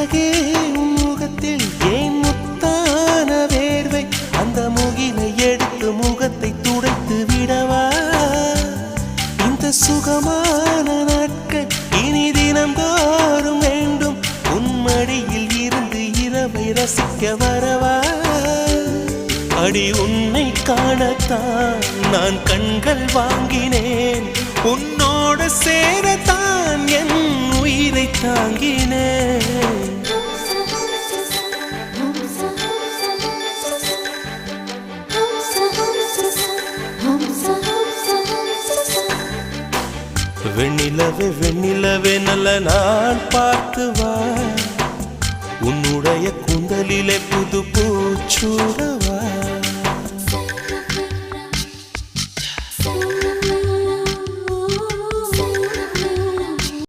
அழகே உன் முகத்தில் ஏன் முத்தான வேர்வை? அந்த முகிலை எடுத்து முகத்தை துடைத்து விடவா? இந்த சுகமான நாட்கள் இனி தினந்தோறும் வேண்டும். உன்மடியில் இருந்து இரவை ரசிக்க வரவா? அடி உன்னை காணத்தான் நான் கண்கள் வாங்கினேன். உன்னோட சேரத்தான் என் வெண்ணிலவே வெண்ணிலவே நல்ல நான் பார்த்து வா உன்னுடைய குந்தலிலே புது பூச்சூடவா